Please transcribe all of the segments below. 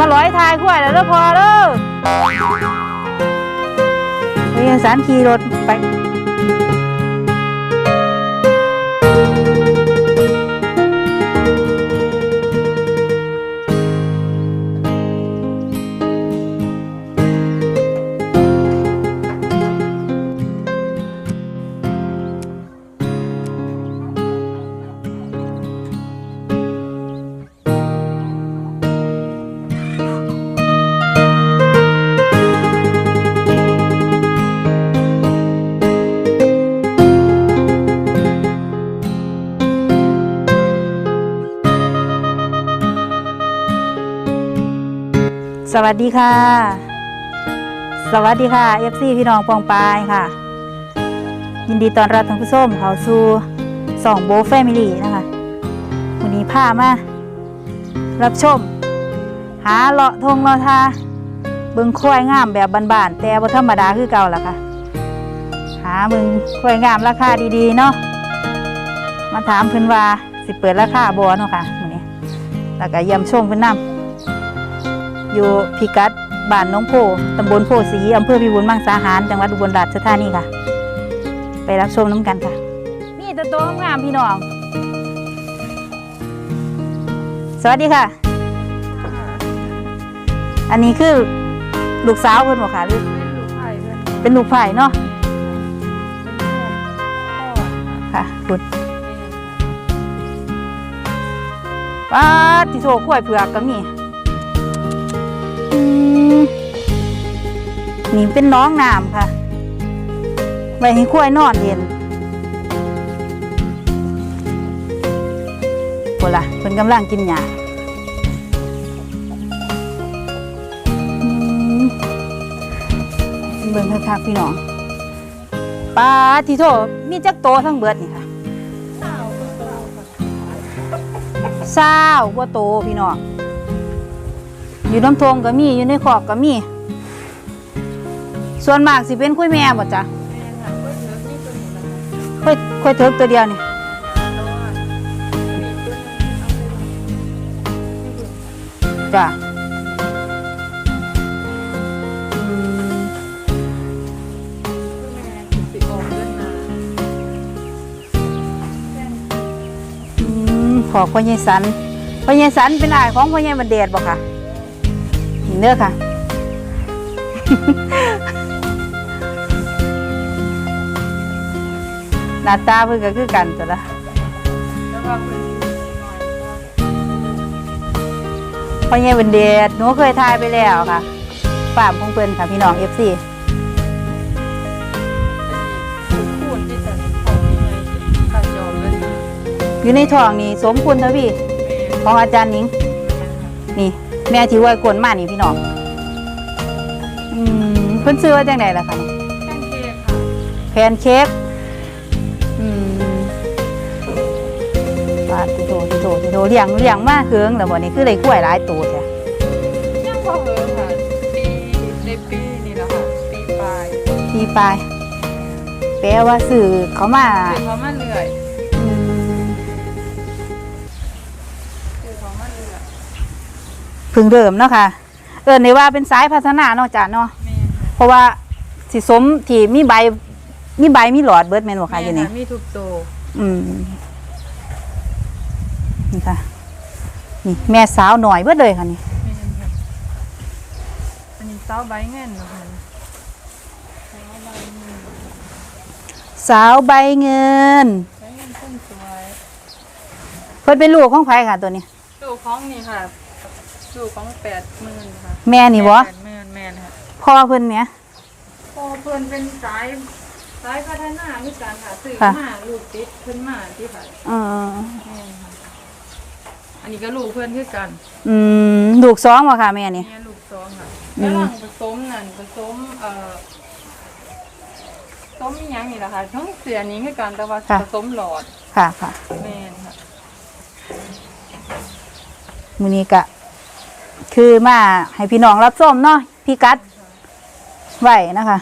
มาร้อยทายขั้วแล้วเด้อพอเด้อไปยังสารขี่รถไป สวัสดีค่ะ สวัสดีค่ะ FC พี่น้องปองปายค่ะ ยินดีต้อนรับท่านผู้ชมเขาสู่สองโบแฟมิลี่นะคะวันนี้พามา รับชม หาเลาะทงเลาะทาเบิงควายงามแบบบานๆแต่บ่ธรรมดาคือเก่าล่ะค่ะ หาเบิงควายงามราคาดีๆเนาะมาถามเพิ่นว่าสิเปิดราคาบ่เนาะค่ะมื้อนี้แล้วก็เยี่ยมชมเพิ่นนำ อยู่พิกัดบ้านหน้องโพตำบลโพสีอำเภอพิบูลมังสาหาร จังหวัดอุบลราชธานีค่ะ ไปรับชมน้ำกันค่ะนี่ตัวโตงามพี่น้อง สวัสดีค่ะ อันนี้คือลูกสาวเพิ่นบอกค่ะหรือเป็นลูกไผ่เพื่อนเป็นลูกไผ่เนาะเป็นพ่อค่ะคุณพ่อป้าดที่โชกล้วยเผือกก็มี นี่เป็นน้องน้ำค่ะ ไว้ให้กล้ยนอนเย็นโหล่ะเพิ่นกำลังกินหญ้าเบิ่งคักๆพี่น้องป้าที่โทมีจักโตทั้งเบิดนี่ค่ะเศร้ากว่าโตพี่น้องอยู่น้ำทงก็มีอยู่ในขอกก็มี ส่วนมากสิเป็นคุยแม่บ่จ้ะแม่ค่ะเพื่อนเลิกที่ตัวนี้นะคะคุยคุยเถิกตัวเดียวนี่แต่ว่าตัวนี้ตัวนึงเอาไปจ้ะอืมแม่สิออกเดือนหน้าอืมขอพ่อใหญ่สันพ่อใหญ่สันเป็นอายของพ่อใหญ่บันเดชบ่ค่ะนี่เด้อค่ะ น้าตาเพิ่นก็คือกันจ้ะละแล้วก็เพื่อนหน่อยก็พ่อใหญ่บันเดชหนูเคยทายไปแล้วค่ะฟาร์มของเพิ่นค่ะพี่น้อง FC เป็นพูดที่จะเขาที่ไงข้าจอมเลยนะอยู่ในท้องนี่สมคุณทวีแม่ของอาจารย์หนิง นี่ แม่ที่ไว้กวนมานี่พี่น้องอืมเพิ่นซื้อว่าจังไดล่ะคะแป้งเค้กค่ะแพนเค้ก โตติโตเลี้ยงเลี้ยงมาเคืองแล้วบ่นี่คือได้กล้วยหลายตัวแท้ยังพอเหอะค่ะปีในปีนี่แหละค่ะปีปลายปีปลายแปลว่าซื้อเขามาคือเขามาเรื่อยอืมคือเขามาเรื่อยเพิ่งเริ่มเนาะค่ะ เอิ้นได้ว่าเป็นสายพัฒนาเนาะจ้ะเนาะแม่ค่ะเพราะว่าสิสมที่มีใบมีใบมีหลอดเบิดแม่นบ่คะอยู่นี่แม่มีทุกโตวอืม นี่ค่ะ นี่แม่สาวหน่อยเบิดเลยค่ะนี่แม่นค่ะอันนี้เต้าใบเงินเหรอคะสาวใบเงินใบเงินต้นสวยเพิ่นเป็นลูกของไผค่ะตัวนี้ ลูกของนี่ค่ะ ลูกของแปดหมื่นค่ะ แม่นี่บ่แปดหมื่นแม่นค่ะพ่อเพิ่นเนี่ยพอเพิ่นเป็นสายสายพัฒนาคือการค่ะซื้อค่ะมาลูกติดขึ้นมาที่ค่ะเออแม่ นค่ะอันนี้ก็ลูกเพื่อนคือกันอืมลูกสองบ่ค่ะแม่นี่แม่ลูกสองค่ะอืม กำลังผสมนั่นผสมเอ่อผสมอีหยังนี่แหละค่ะทั้งเสียนี้คือกันแต่ว่าผสมหลอดค่ะค่ะแม่นค่ะมื้อนี้ก็คือมาให้พี่น้องรับชมเนาะพี่กัดไว้นะคะ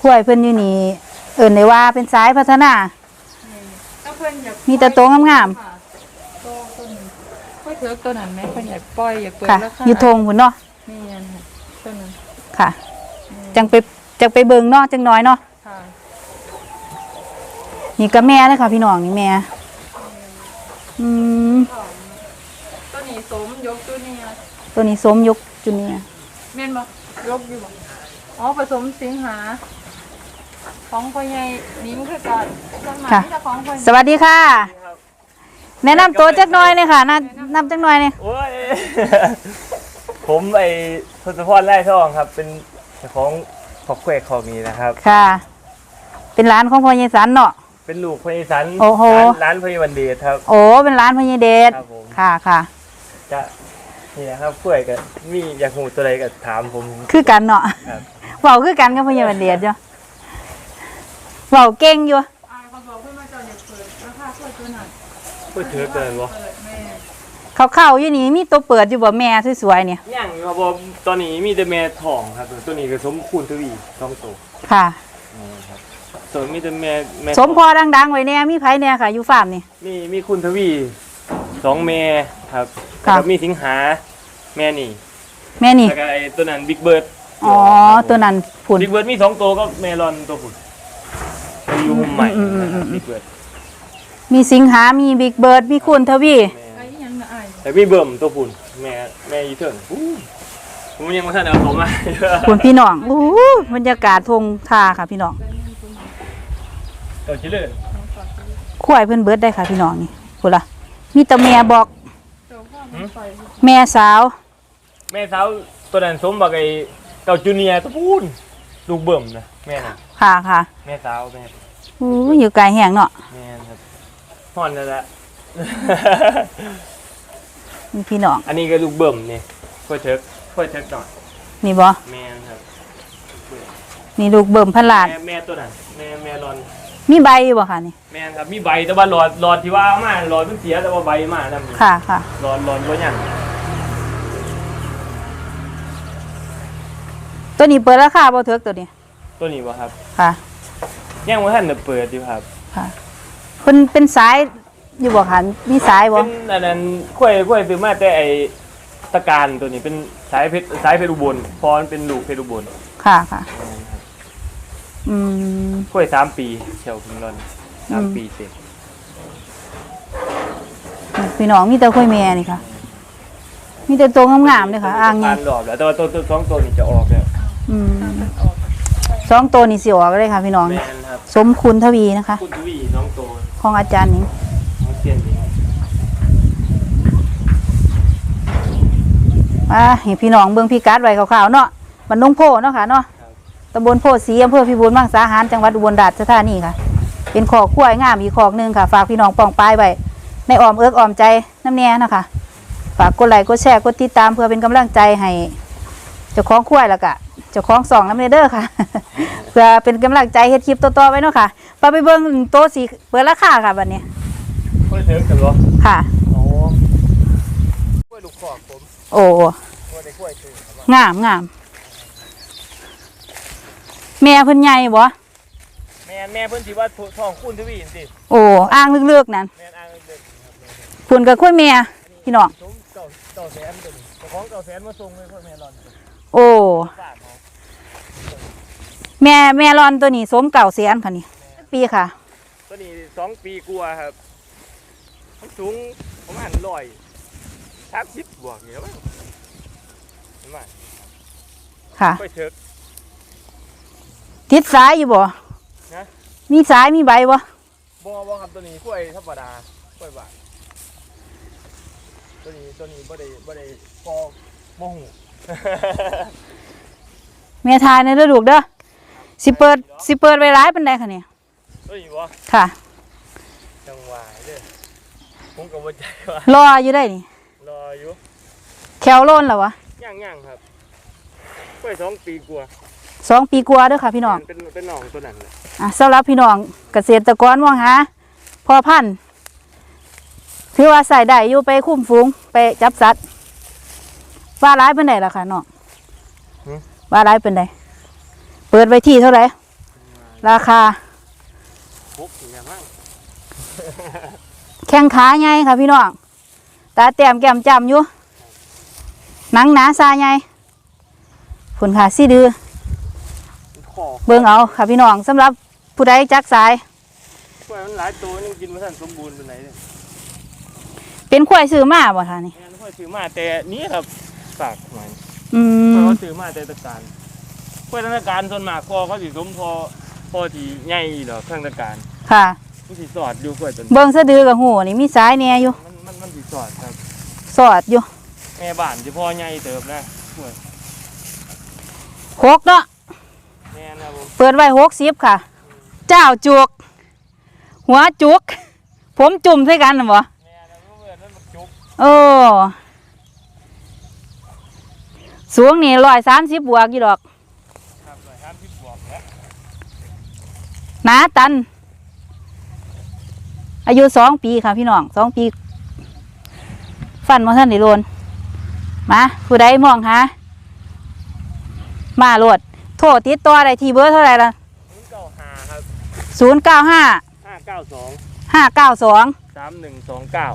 คุ้วยเพิ่นอยู่นี่เอิ้นได้ว่าเป็นสายพัฒนาถ้าเพื่อนอยากมีแต่โตงามๆ ค่ะ โตต้นเพื่ก็เถอะตัวนั้นแม่คนใหญ่ปล่อยอย่าเปิดค่ะราคาอยู่ทงพุ่นเนาะนี่อันค่ะตัวนั้นค่ะ จังไปจังไปเบิ่งเนาะจังน้อยเนาะค่ะนี่ก็แม่เลยค่ะ พี่น้องนี่แม่อืมตัวนี้สมยกตัวนี้ตัวนี้สมยกจุเนียร์แม่นบ่ยกอยู่บ่อ๋อผสมสิงหา ของพ่อใหญ่นิ้งคือกันต้นไม้ที่จะของพ่อใหสญ่วัสดีค่ะ แนะนำตัวจักหน่อยเลยค่ะแนะนำจักหน่อยเลยโอ้ย ผมไอ้ทศพรไร่ทองครับ เป็นเจ้าของขอบเควกของนี้นะครับ ค่ะ เป็นร้านของพ่อใหญ่สันเนาะ เป็นลูกพยสันโอ้โห ร้านร้านพยวันเดชครับ โอ้เป็นร้านพ่อใหญ่เดชครับผม ค่ะค่ะ จะนี่นะครับกล้วยกับมีอยากหูตัวใดก็ถามผม คือกันเนาะครับ เว้าคือกันกับพ่อใหญ่บันเดชจ้ะเว้าเก่งอยู่ กล้วยเถือเกินวะเปิดแม่เขาเข้าอยู่นี่มีตัวเปิดอยู่บ่แม่สวยๆเนี่ยย่างครับผมตอนนี้มีแต่แม่ทองครับ ตัวนี้ก็สมคูณทวีทองโตค่ะนี่ครับส่วนมีแต่แม่แม่สมพอดังๆไว้แน่มีไผแน่ค่ะอยู่ฟาร์มนี่มีมีคุณทวีสองแม่ครับครับแล้วก็มีสิงหาแม่นี่แม่นี่แล้วก็ไอ้ตัวนั้นบิ๊กเบิร์ดอ๋อตัวนั้นผุนบิ๊กเบิร์ดมีสองตัวก็เมลอนตัวผุดไปอยู่มุมใหม่อืมอืมนะคอืรับมบิ๊กเบิร์ด มีสิงหา มีบิ๊กเบิร์ด มีคุณทวี ไอ้ยังนะอายแต่มีเบิ่มตัวผุนแม่แม่ยีเทิร์นอู้ผมยังไม่ทันเอาเขามา คุณพี่น้องอู้หูบรรยากาศทงทาค่ะพี่น้องตัวชิลเลอร์ควายเพิ่นเบิร์ดได้ค่ะพี่น้องนี่พุ่นล่ะ มีแตะแม่บอก เจ้าพ่อมันปล่อยแม่สาว แม่สาวตัวนั้นสมบักไอ้เก่าจูเนียร์ตัวพูนลูกเบิ่มนะแม่น่ะค่ะค่ะแม่สาวแม่อู้อยู่ไกลแห้งเนาะแม่ครับ ห่อนนั่นแหละ มีพี่น้อง อันนี้ก็ลูกเบิ่มนี่ค่อยเทิกค่อยเทิกหน่อยนี่บ่แม่ครับนี่ลูกเบิ่มพันลาดแม่แม่ตัวนั้นแม่แม่รอน มีใบอยู่บ่ค่ะนี่ แม่นครับ มีใบแต่ว่าหลอดหลอดที่ว่าเอามาหลอดมันเสียแต่ว่าใบมานํค่ะค่ะ หลอดหลอดบ่หยังตัวนี้เปิดราคาบ่เถิกตัวนี้ ตัวนี้บ่ครับ ค่ะ ยังบ่ทันได้เปิดอยู่ครับ ค่ะ เพิ่นเป็นสายอยู่บ่ค่ะมีสายบ่เป็นอันนั้นกล้วยกล้วยซื้อมาแต่ไอ้ตะการตัวนี้เป็นสายเพชรสายเพชรอุบลพอมันเป็นลูกเพชรอุบลค่ะค่ะ อืม กล้วยสามปีเชียวคุณรอนสามอืม ปีเสร็จพี่น้องมีแต่ค่อยแม่นี่ค่ะ มีแต่ตัวงามๆเลยค่ะ อ่างไงผ่นรอบแล้วแต่ว่าตัวตัวสองตัวนี้จะออกแล้วอืมสองตัวนี่สิออกเลยค่ะ พี่น้อง แม่นครับ สมคุณทวีนะคะ คุณทวีสองตัว ของอาจารย์นี้ของเซียนนี่อ่าให้พี่น้องเบิ่งพี่กัดไว้ขาวๆเนาะบ้านนงโพเนาะค่ะเนาะตำบลโพสีอำเภอพิบูลมังสาหารจังหวัดอุบลราชธานีค่ะ เป็นขอกกล้วยงามอีกขอกหนึงค่ะ ฝากพี่น้องปองปายไว้ในอ้อมเอิกอ้อมใจน้ำแน่นะคะฝากกดไลค์กดแชร์กดติดตามเพื่อเป็นกำลังใจให้เจ้าของควายแล้วก็เจ้าของสองน้ำเนเด้อค่ะเพื่อเป็นกำลังใจเฮ็ดคลิปต่อๆไว้เนาะค่ะไปไปเบิ่งโต๊ะสีเปิดราคาค่ะบัดนี้กล้วยเถิกกันบ่ค่ะโอ้กล้วยลูกขอกผมโอ้กล้วยในกล้วยเถิกครับงามงามแม่เพิ่นใหญ่บ่แม่นแม่เพิ่นสิว่าท้องคุณทวีจังซี่โอ้อ่างลึกๆนั่นแม่นอ้างเลยเพิ่นก็คุยแม่พี่น้องสมเก่าเก่าแสนตัวนี้เจ้าของเก่าแสนมาส่งเลยพ่อแม่รอน โอ้ฝากเขาแม่แม่รอนตัวนี้สมเก่าแสนค่ะนี่ ปีค่ะ ตัวนี้สองปีกลัวาครับมันสูงประมาณร้อยสามสิบบวกอยู่แล้วมั้งเห็นไหมค่ะกล้วยเถิก ติดสายอยู่บ่นะมีสายมีใบบ่บ่บ่ครับตัวนี้กล้วยธรรมดากล้วยบาทตัวนี้ตัวนี้บ่ได้บ่ได้พอโมหู แม่ทายในเด้อลูกเด้อสิเปิดสิเปิดไว้ร้ายปานใดค่ะนี่ตัวนี้บ่ค่ะ จังหวะเด้อผมก็บ่ใจว่ารออยู่ได้นี่รออยู่แควโลนแล้ววะย่างย่างๆครับกล้วยสองปีกลัวาสองปีกว่าเด้อค่ะ พี่น้อง เป็นเป็นหนองตัวนั้นแหละอะสำหรับพี่น้องเกษตรกรมองหาพอพันธุ์ถือว่าใส่ได้อยู่ไปคุ้มฝูงไปจับสัตว์ ว่าร้ายเป็นไดล่ะค่ะน้องว่าร้ายเป็นไดเปิดไว้ที่เท่าไหร่ราคา ปุ๊บอย่างมั่งแข้งขาไงค่ะพี่น้องตาแต้มแก้มจำอยู่หนังหนาซาใหญ่ผลค่ะสีดือ ขอเบิ่งเอาค่ะพี่น้องสำหรับผู้ใดจักสาย กล้วยมันหลายตัวยังกินไม่ทันสมบูรณ์เป็นไหนเลยเป็นควายซื้อมาบ่ท่านี่ แม่นค่อยถือมาแต่นี้ครับ ฝากหน่อยอืเพมราะเขาถือมาแต่ตะการกล้วยตะการส่วนมากพอเขาสิสมพอพอที่ใหญ่เหรอเครื่องตะการค่ะ มันสิสอดอยู่กล้วยตัวนี้เบิ่งสะดือกับหูนี่มีสายแหน่อยู่ มันมันมันสิสอดครับ สอดอยู่แม่บ้านที่พ่อใหญ่เติบนะกล้วยหกเนาะ แม่นะครับผมเปิดไว้หกสิบค่ะ เจ้าจุก หัวจุก ผมจุ่มใส่กันน่ะบ่แม่นะครับเพื่อนมันบักจุก โอ้ สูงนี่ร้อยสามสิบบวกอยู่ดอกครับร้อยห้าสิบบวกแล้วหนาตัน อายุสองปีค่ะพี่น้องสองปี ฟันมาท่านได้โลนมาผู้ใดมองหามาโลด โทษติดต่อได้ที่เบอร์เท่าไหร่ละศูนย์เก้าห้าครับศูนย์เก้าห้าห้าเก้าสองห้าเก้าสองสามหนึ่งสองเก้า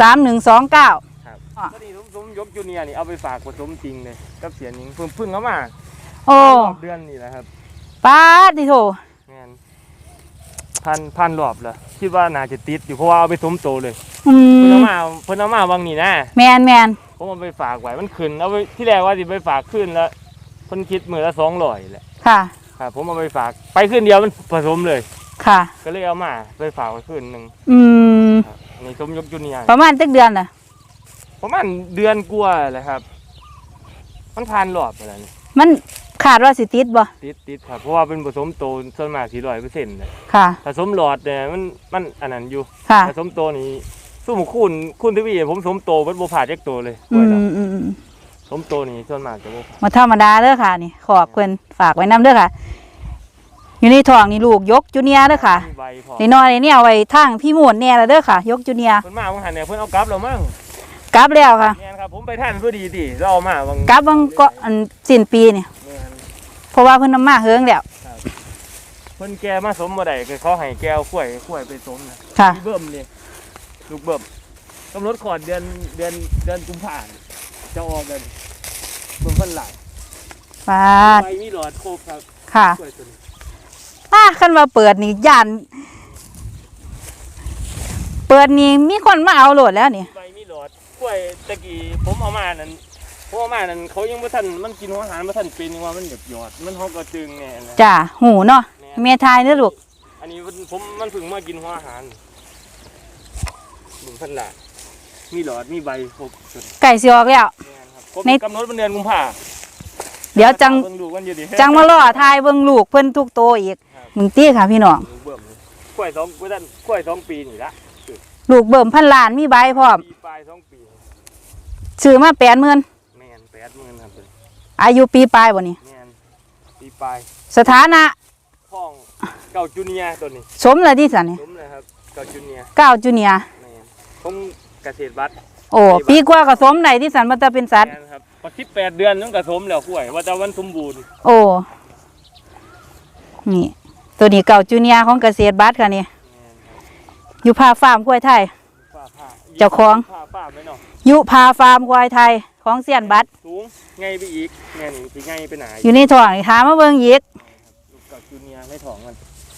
สามหนึ่งสองเก้าครับอะก็นี่ผ มผมยกจูเนียร์นี่เอาไปฝากผสมจริงเลยกับเสียหนิงเพิ่งเพิ่งเข้ามาโอ้รอบเดือนนี่แหละครับป้าดิโถแม่นพันพันรอบแล้วคิดว่าน่าจะติดอยู่เพราะว่าเอาไปสมโตเลยอืเพิ่นมเอามาเพิ่นเอามาวังนี่นะแมนแมนผมเอาไปฝากไว้มันขึ้นเอาไปที่แรกว่าสิไปฝากขึ้นแล้วเพิ่นคิดมือละสองร้อยแหละค่ะ ครับผมเอาไปฝากไปขึ้นเดียวมันผสมเลย ค่ะ ก็เลยเอามาไปฝากไว้ขึ้นหนึ่งอืมครับอันนี่สมยกจูเนียร์ประมาณตึกเดือนน่ะ ประมาณเดือนกว่าแหละครับ มันผ่านรอบไปแล้วนี่มันขาดว่าสิติดบ่ติดติดครับ เพราะว่าเป็นผสมโตส่วนมากสี่ร้อยเปอร์เซ็นต์เลยค่ะ ผสมหลอดเนี่ยมันมันอันนั้นอยู่ค่ะ ผสมโตนี่สู้หมูคูณคูณทวีผมสมโตเป็นบ่ผ่าดจักโตเลยอืกล้วยดอกมอืมอืมสมโตนี่ส่วนมากจะบ่ผ่าดมาธรรมดาเด้อค่ะ นี่ ขอบเพิ่นฝากไว้นํเด้อค่ะ อยู่ในท้องนี่ลูกยกจูเนียร์เด้อค่ะมีใบพอนี่น้อยๆนี่เอาไว้ทางพี่หมูนแน่แล้วเด้อค่ะ ยกจูเนียร์เพิ่นมาบางหันเนี่ยเพิ่นเอากลับแล้วมั้ง กลับแล้วค่ะแม่นครับผมไปท่านพอดีติเราเอามาบางกลับบังก็อันสิ้นปีนี่แม่นเพราะว่าเพิ่นนำมาเฮิงแล้วเพิ่นแกมาสมบ่ได้ก็เขาให้แก้วข้วยข้วยไปสมนะค่ะ มีเบิ่มนี่ลูกเบิ่มกำหนดขอดเดือนเดือนเดือนกุมภาพันธ์จะออกกันเบิ่มเพิ่นหลายปาด ใบมีหลอดครบครับค่ะข้วยตัวนี้อ่าคันว่าเปิดนี่ย่าน เปิดนี่มีคนมาเอาโหลดแล้วนี่ ใบมีห ลอดกล้วยตะกี้ผมเอามานั่นผมเอามานั่นเขายังบ่ทันมันกินหัวอาหารบ่ทันเป็นยังว่ามันหยดหยอดมันฮอกกระจึงแน่นะจ้าหูเนาะแม่เมียทายเด้อลูกอันนี้มันผมมันเพิ่งมากินหัวอาหารหนึ่งพันหลาดมีหลอดมีใบครบจนไก่สิออกแล้ว แม่นครับครบใน กำหนดเป็นเดือนกุมภาเดี๋ยวจังเบิ่งดูกันอยู่ดิจังมาล่อทายเบิ่งลูกเพิ่นทุกโตอีกครับมึงตี้ค่ะพี่น้องลูกเบิ่มเลยกล้วยสองกล้วยด้านกล้วยสองปีนี่ละลูกเบิ่มพันล้านมีใบพร้อมปีปลายสองปี ซื้อมาแปดหมื่นแม่นแปดหมื่นครับเพิ่นอายุปีปลายบ่นี่แม่นปีปลายสถานะห้องเก่าจูเนียร์ตัวนี้สมเลยที่สันนี่สมเลยครับเก่าจูเนียร์เก้าจูเนียร์แม่นผมเกษตรบัตรโอ้ปีกว่าก็สมไหนที่สันมันจะเป็นสัตว์แม่นครับพอสิบแปดเดือนนั่นก็สมแล้วกล้วย ว่าจะวันสมบูรณ์โอ้นี่ตัวนี้เก่าจูเนียร์ของเกษตรบัตรค่ะนี่แม่นครับอยู่พาฟาร์มกล้วยไทยฝ้าผ้า เจ้าของผ้าฝ้าไหมเนาะยุพาฟาร์มควายไทยของเสียนบัตรสูงไงไปอีกแม่นี่สิไงไปไหนอยู่ในท้องนี่ถามมาเบิ่งอีกลูกกับจูเนียร์ไม่ท้องมัน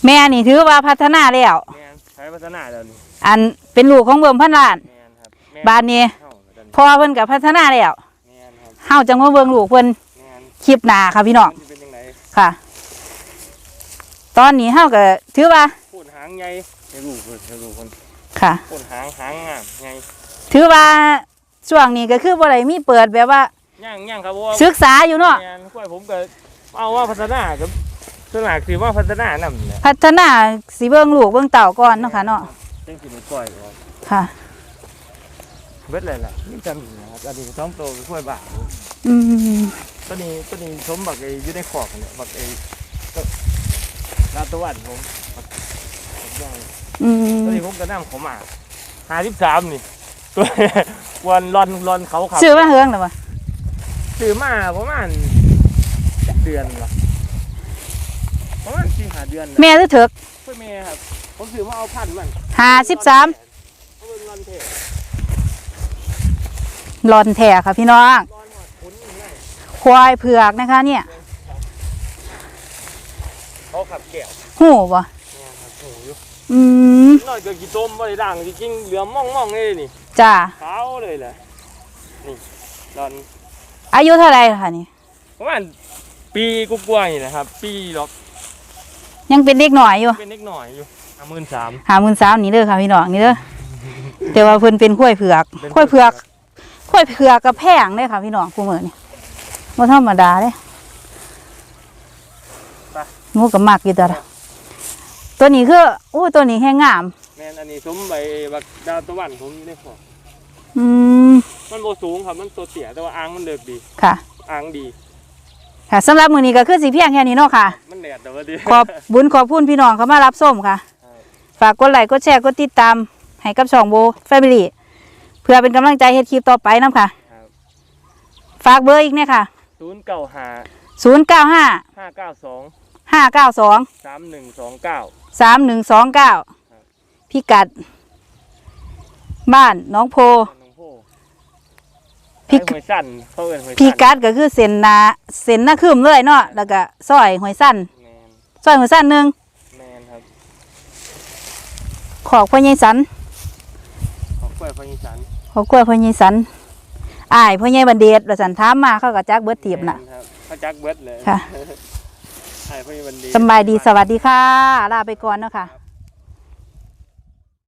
แม่นี่ถือว่าพัฒนาแล้วแม่นใช้พัฒนาแล้วนี่อันเป็นลูกของเบิ่มพันล้านแม่นครับแม่บ้านนี้เฮาแล้วกันพอเพิ่นกับพัฒนาแล้วแม่นครับเฮาจังมาเบิ่งลูกเพิ่นแม่นคลิปหน้าค่ะพี่น้องมันสิเป็นจังไดค่ะ ตอนนี้เฮาก็ถือว่าพูดหางใหญ่ให้ลูกเพิ่นให้ลูกเพิ่น ค่ะพูดหางหางงามใหญ่ถือว่าช่วงนี้ก็คือบ่ได้มีเปิดแบบว่า ย่างย่างครับเพราะว่าศึกษาอยู่เนาะแม่นกล้วยผมก็เอาว่าพัฒนากับส่วนมากสิว่าพัฒนานำแหละพัฒนาสิเบิ่งลูกเบิ่งเต่าก่อนเนาะค่ะเนาะจังสิได้ปล่อยออกค่ะเบิดเลยล่ะนี่จำอยู่นะครับอันนี้ท้องโตเป็นกล้วยบ้าอืมตัวนี้ตัวนี้สมบักไอ้อยู่ในขอกเนี่ยบักไอ้ก็ลาดตะวันผมบัก บักย่างอืมตัวนี้ผมก็นั่งเขามาหาสิบสามนี่ ตัววันรอนรอนเขาขับชื่อว่าเฮืองหรือบ่ซื้อมาประมาณเดือนละประมาณสี่หาเดือนละแม่หรือเถิก เพื่อแม่ครับผมซื้อมาเอาพันมัน53เขาเป็นรอนเทศรอนแท้ค่ะพี่น้องนอนหอดขุนอยู่เลยควายเผือกนะคะ เนี่ยเขาขับแก้วหูบ่เนี่ยครับโอ้ยอืมน้อยเกินกี่ต้มบ่ได้ด่างจริงๆเหลือมม่องๆเลยนี่จ้าขาวเลยแหละนี่ตอนอายุเท่าไหร่คะนี่ประมาณปีกูกลัวาๆนี่นะครับ ปีหรอกยังเป็นเด็กหน่อยอยู่เป็นเล็กหน่อยอยู่ห้าหมื่นสามหาหมื่นสามนี่เด้อค่ะพี่น้องนี่เด้อแต่ว่าเพิ่นเป็นข้วยเผือกข้วยเผือกข้วยเผือกกับแพงเด้อค่ะพี่น้องคู่มือนี่บ่ธรรมดาเด้หมูกับมักอยู่แต่ละ ตัวนี้คืออู้ตัวนี้แห้งงาม แม่นอันนี้สมใบบักดาวตะวันผมอยู่ในขอบอืมมันโบสูงครับมันตัวเตี้ยแต่ว่าอ่างมันเลิกดีค่ะ อ่างดีค่ะสำหรับมื้อนี้ก็คือสิเพียงแค่นี้เนาะค่ะ มันแดดแต่ว่าดี ขอบบุญขอบคุณพี่น้องเขามารับส้มค่ะฝากกดไลค์กดแชร์กดติดตาม ให้กับช่องโบแฟมิลี่เพื่อเป็นกำลังใจเฮ็ดคลิปต่อไปนํค่ะ ครับฝากเบอร์อีกเนี่ยค่ะ ศูนย์เก้าห้า0 9 5 ห้าเก้าสอง5 9 2 สามหนึ่งสองเก้า 3 1 2ครับ9พิกัด บ้านหน้องโพหลวงพ่อพี่หวยสั้นเขาเอินหวยสั้นพิกัดก็คือเส้นนาเส้นนาคืมเลยเนาะแล้วก็ซอยหอยสั้นแมนซอยหอยสั้นหนึ่งแมนครับขอกพ่อใหญ่สันของกล้วยพญิสัน ขอกล้วยพ่อใหญ่สันอ้ายพ่อใหญ่บันเดชว่าสันถามมาเขาก็จักเบิดเทียบน่ะ แม่ครับเขาจักเบิดเลยค่ะใช่พญิบันดี สบายดีสวัสดีค่ะ ลาไปก่อนเนาะค่ะ